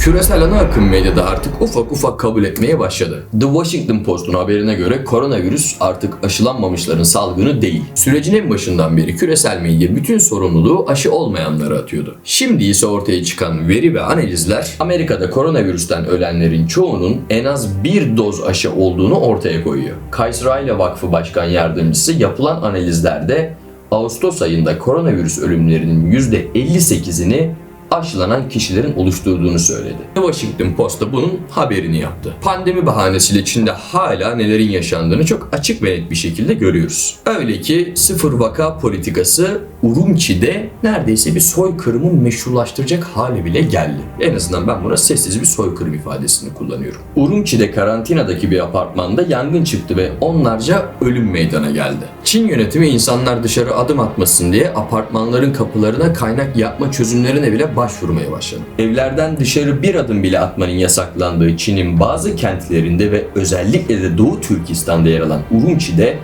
küresel ana akım medyada artık ufak ufak kabul etmeye başladı. The Washington Post'un haberine göre koronavirüs artık aşılanmamışların salgını değil. Sürecin en başından beri küresel medya bütün sorumluluğu aşı olmayanlara atıyordu. Şimdi ise ortaya çıkan veri ve analizler Amerika'da koronavirüsten ölenlerin çoğunun en az bir doz aşı olduğunu ortaya koyuyor. Kaiser Aile Vakfı Başkan Yardımcısı yapılan analizlerde Ağustos ayında koronavirüs ölümlerinin %58'ini aşılanan kişilerin oluşturduğunu söyledi. Washington Post da bunun haberini yaptı. Pandemi bahanesiyle Çin'de hala nelerin yaşandığını çok açık ve net bir şekilde görüyoruz. Öyle ki sıfır vaka politikası Urumçi'de neredeyse bir soykırımı meşrulaştıracak hale bile geldi. En azından ben buna sessiz bir soykırım ifadesini kullanıyorum. Urumçi'de karantinadaki bir apartmanda yangın çıktı ve onlarca ölüm meydana geldi. Çin yönetimi insanlar dışarı adım atmasın diye apartmanların kapılarına kaynak yapma çözümlerine bile başvurmaya başladı. Evlerden dışarı bir adım bile atmanın yasaklandığı Çin'in bazı kentlerinde ve özellikle de Doğu Türkistan'da yer alan Urumçi'de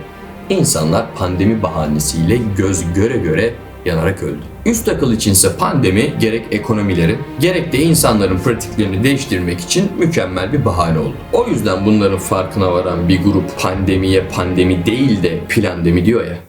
insanlar pandemi bahanesiyle göz göre göre yanarak öldü. Üst akıl içinse pandemi gerek ekonomileri gerek de insanların pratiklerini değiştirmek için mükemmel bir bahane oldu. O yüzden bunların farkına varan bir grup pandemiye pandemi değil de plandemi diyor ya.